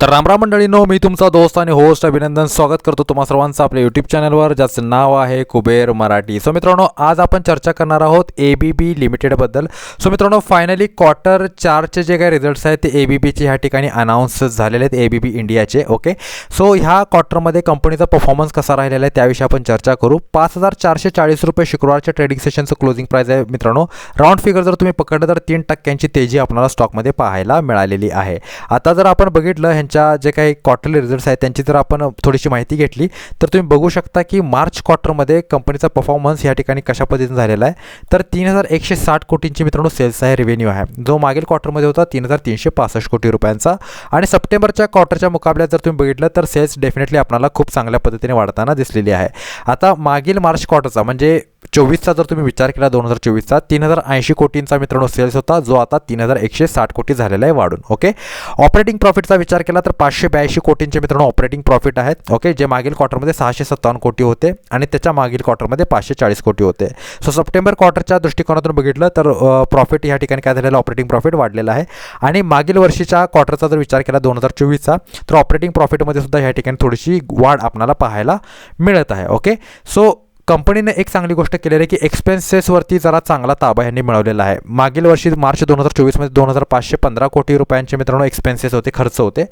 तर रामराम मंडळीनो मी तुमचा दोस्त आणि होस्ट अभिनंदन स्वागत करतो तुम्हा सर्वांचं आपल्या यूट्यूब चॅनलवर ज्याचं नाव आहे कुबेर मराठी. सो मित्रांनो आज आपण चर्चा करणार आहोत ए बी बी लिमिटेडबद्दल सो मित्रांनो फायनली क्वार्टर चारचे जे काही रिझल्ट्स आहेत ते ए बी बीचे ह्या ठिकाणी अनाऊन्स झालेले आहेत ए बी बी इंडियाचे ओके सो ह्या क्वार्टरमध्ये कंपनीचा परफॉर्मन्स कसा राहिलेला आहे त्याविषयी आपण चर्चा करू. पाच हजार चारशे चाळीस रुपये शुक्रवारच्या ट्रेडिंग सेशनचं क्लोजिंग प्राईस आहे मित्रांनो. राऊंड फिगर जर तुम्ही पकडलं तर तीन टक्क्यांची तेजी आपल्याला स्टॉकमध्ये पाहायला मिळालेली आहे. आता जर आपण बघितलं ह्यांच्या जे काही क्वार्टरली रिझल्ट्स आहेत त्यांची जर आपण थोडीशी माहिती घेतली तर तुम्ही बघू शकता की मार्च क्वार्टरमध्ये कंपनीचा परफॉर्मन्स या ठिकाणी कशा पद्धतीने झालेला आहे. तर तीन हजार एकशे साठ कोटींची मित्रांनो सेल्स आहे रेव्हेन्यू आहे. जो मागील क्वार्टरमध्ये होता तीन हजार तीनशे पासष्ट कोटी रुपयांचा. आणि सप्टेंबरच्या क्वार्टरच्या मुकाबल्यात जर तुम्ही बघितलं तर सेल्स डेफिनेटली आपल्याला खूप चांगल्या पद्धतीने वाढताना दिसलेली आहे. आता मागील मार्च क्वार्टरचा म्हणजे चोवीसचा जर तुम्ही विचार केला दोन हजार चोवीसचा तीन हजार ऐंशी कोटींचा मित्रांनो सेल्स होता जो आता तीन हजार एकशे साठ कोटी झालेला आहे वाढून ओके? ऑपरेटिंग प्रॉफिटचा विचार केला तर पाचशे ब्याऐंशी कोटींचे मित्रांनो ऑपरेटिंग प्रॉफिट आहेत ओके? जे मागील क्वार्टरमध्ये सहाशे सत्तावन्न कोटी होते आणि त्याच्या मागील क्वार्टरमध्ये पाचशे चाळीस कोटी होते. सो सप्टेंबर क्वार्टरच्या दृष्टिकोनातून बघितलं तर प्रॉफिट या ठिकाणी काय झालेलं ऑपरेटिंग प्रॉफिट वाढलेलं आहे. आणि मागील वर्षीच्या क्वार्टरचा जर विचार केला दोन हजार चोवीसचा तर ऑपरेटिंग प्रॉफिटमध्ये सुद्धा या ठिकाणी थोडीशी वाढ आपल्याला पाहायला मिळत आहे ओके? सो कंपनीने एक चांगली गोष्ट केलेली आहे की एक्सपेन्सेसवरती जरा चांगला ताबा यांनी मिळवलेला आहे. मागील वर्षी मार्च दोन हजार चोवीसमध्ये दोन हजार पाचशे पंधरा कोटी रुपयांचे मित्रांनो एक्सपेन्सेस होते खर्च होते.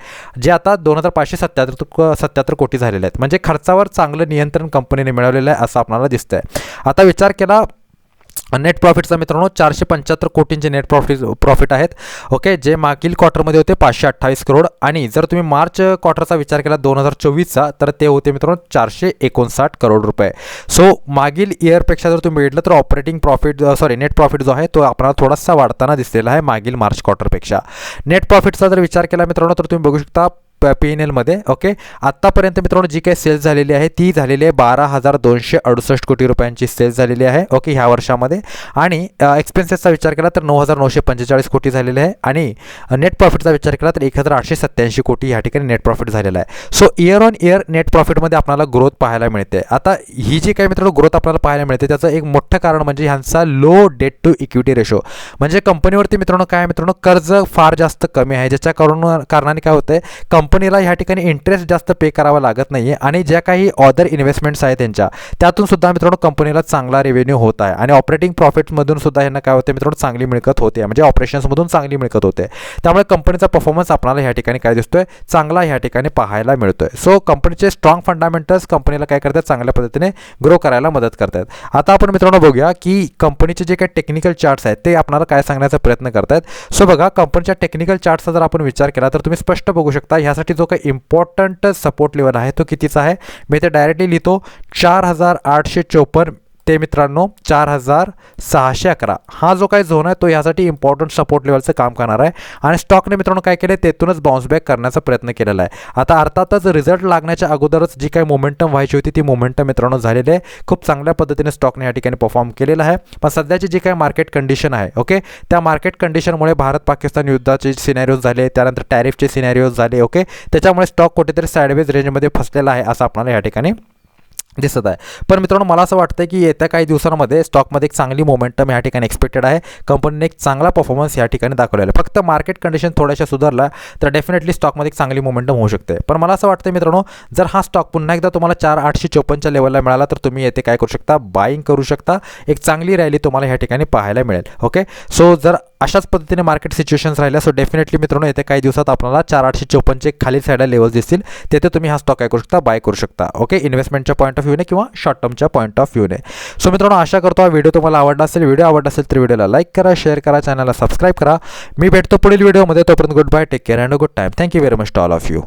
जे आता दोन हजार पाचशे सत्याहत्तर सत्याहत्तर कोटी झालेले आहेत. म्हणजे खर्चावर चांगलं नियंत्रण कंपनीने मिळवलेलं आहे असं आपल्याला दिसतंय. आता विचार केला नेट प्रॉफिटचा मित्रांनो चारशे पंच्याहत्तर कोटींचे नेट प्रॉफिट प्रॉफिट आहेत. ओके जे मागील क्वार्टरमध्ये होते पाचशे अठ्ठावीस करोड आणि जर तुम्ही मार्च क्वार्टरचा विचार केला दोन हजार चोवीसचा तर ते होते मित्रांनो चारशे एकोणसाठ करोड रुपये. सो मागील इयरपेक्षा जर तुम्ही भेटलं तर operating profit sorry net profit जो आहे तो आपल्याला थोडासा वाढताना दिसलेला आहे मागील मार्च क्वार्टरपेक्षा नेट प्रॉफिटचा जर विचार केला मित्रांनो तर तुम्ही बघू शकता पी एन एलमध्ये ओके आत्तापर्यंत मित्रांनो जी काही सेल्स झालेली आहे ती झालेली आहे बारा हजार दोनशे अडुसष्ट कोटी रुपयांची सेल्स झालेली आहे. ओके ह्या वर्षामध्ये. आणि एक्सपेन्सेसचा विचार केला तर नऊ हजार नऊशे पंचेचाळीस कोटी झालेले आहे. आणि नेट प्रॉफिटचा विचार केला तर एक हजार आठशे सत्त्याऐंशी कोटी ह्या ठिकाणी नेट प्रॉफिट झालेला आहे. So year on year net प्रॉफिटमध्ये आपल्याला ग्रोथ पाहायला मिळते. आता ही जी काही मित्रांनो ग्रोथ आपल्याला पाहायला मिळते त्याचं एक मोठं कारण म्हणजे ह्यांचा low debt to equity ratio म्हणजे कंपनीवरती मित्रांनो काय मित्रांनो कर्ज फार जास्त कमी आहे. ज्याच्या करून कारणाने काय होतं आहे कंपनीला ह्या ठिकाणी इंटरेस्ट जास्त पे करावा लागत नाही आहे आणि ज्या काही ऑदर इन्व्हेस्टमेंट्स आहेत त्यांच्या त्यातून सुद्धा मित्रांनो कंपनीला चांगला रेव्हेन्यू होत आहे. आणि ऑपरेटिंग प्रॉफिटमधून सुद्धा यांना काय होते मित्रांनो चांगली मिळकत होते. म्हणजे ऑपरेशन्समधून चांगली मिळकत होते. त्यामुळे कंपनीचा परफॉर्मन्स आपल्याला ह्या ठिकाणी काय दिसतोय? चांगला ह्या ठिकाणी पाहायला मिळतोय. सो कंपनीचे स्ट्रॉंग फंडामेंटल्स कंपनीला काय करतात चांगल्या पद्धतीने ग्रो करायला मदत करतात आता आपण मित्रांनो बघूया की कंपनीचे जे काही टेक्निकल चार्ट्स आहेत ते आपल्याला काय सांगण्याचा प्रयत्न करतात सो बघा कंपनीच्या टेक्निकल चार्टचा जर आपण विचार केला तर तुम्ही स्पष्ट बघू शकता ह्या ह्यासाठी जो काही इम्पॉर्टंट सपोर्ट लेवल आहे तो कितीचा आहे? मी ते डायरेक्टली लिहितो चार हजार आठशे चोपन्न ते मित्रांनो चार हजार सहाशे अकरा. हा जो काही झोन आहे तो यासाठी इम्पॉर्टंट सपोर्ट लेवलचं काम करणार आहे. आणि स्टॉकने मित्रांनो काय केले तेथूनच बाउन्स बॅक करण्याचा प्रयत्न केलेला आहे. आता अर्थातच रिझल्ट लागण्याच्या अगोदरच जी काही मोमेंटम व्हायची होती ती मोमेंटम मित्रांनो झालेली आहे. खूप चांगल्या पद्धतीने स्टॉकने या ठिकाणी परफॉर्म केलेला आहे. पण सध्याची जी काही मार्केट कंडिशन आहे ओके त्या मार्केट कंडिशनमुळे भारत पाकिस्तान युद्धाचे सिनॅरिओज झाले त्यानंतर टॅरिफचे सिनॅरिओज झाले ओके त्याच्यामुळे स्टॉक कुठेतरी साईडवेज रेंजमध्ये फसलेला आहे असं आपल्याला या ठिकाणी दिसत आहे. पण मित्रांनो मला असं वाटतं की येत्या काही दिवसांमध्ये स्टॉकमध्ये एक चांगली मोमेंटम या ठिकाणी एक्सपेक्टेड आहे. कंपनीने एक चांगला परफॉर्मन्स या ठिकाणी दाखवलेला आहे. फक्त मार्केट कंडिशन थोड्याशा सुधारला तर डेफिनेटली स्टॉकमध्ये एक चांगली मोमेंटम होऊ शकते. पण मला असं वाटतं मित्रांनो जर हा स्टॉक पुन्हा एकदा तुम्हाला चार आठशे चोपन्नच्या लेवलला मिळाला तर तुम्ही येथे काय करू शकता? बाईंग करू शकता. एक चांगली रॅली तुम्हाला ह्या ठिकाणी पाहायला मिळेल. ओके सो जर अशाच पद्धतीने मार्केट सिच्युएशन्स राहिल्या सो डेफिनेटली मित्रांनो येत्या काही दिवसात आपल्याला चार आठशे चोपन्नचे खाली साईडला लेवल्स दिसतील. तेथे तुम्ही हा स्टॉक काय करू शकता? बाय करू शकता. ओके इन्व्हेस्टमेंटच्या पॉईंट ऑफ व्ह्यूने किंवा शॉर्ट टर्मच्या पॉईंट ऑफ व्ह्यूने सो मित्रांनो आशा करतो हा व्हिडिओ तुम्हाला आवडला असेल. व्हिडिओ आवडला असेल तर व्हिडिओला लाईक करा शेअर करा चॅनलला सबस्क्राईब करा. मी भेटतो पुढील व्हिडिओमध्ये तोपर्यंत good bye take care and good time thank you very much to all of you